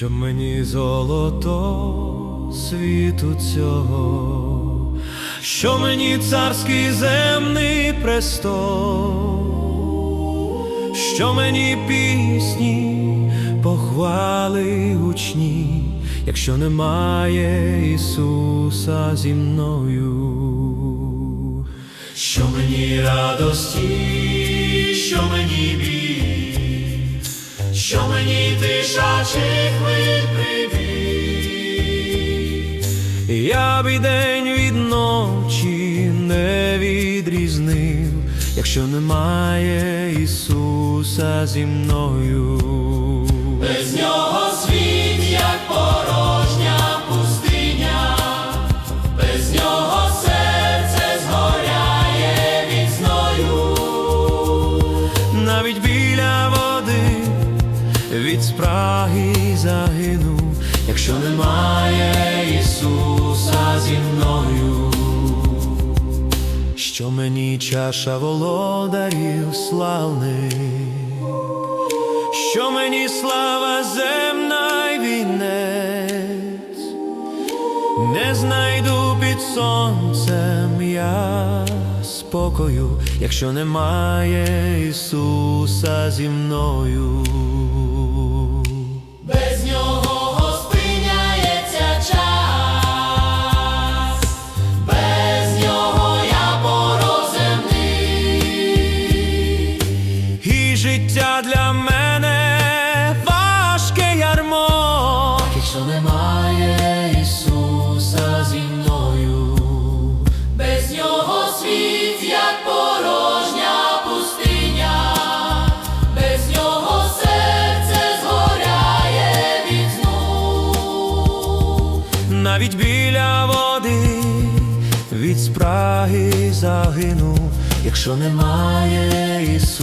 щоб мені золото світу цього, що мені царський земний престол, що мені пісні, похвали гучні, якщо немає Ісуса зі мною. Що мені радості, що мені біль, що мені тишачих хвиль. Я б і день від ночі не відрізнив, якщо немає Ісуса зі мною. Від спраги загину, якщо немає Ісуса зі мною, що мені чаша володарів славних, що мені слава земна й вінець, не знайду під сонцем я спокою, якщо немає Ісуса зі мною. Життя для мене важке ярмо, якщо немає Ісуса зі мною. Без нього світ, як порожня пустиня, без нього серце згоряє від сну. навіть біля води від спраги загину, якщо немає Ісуса.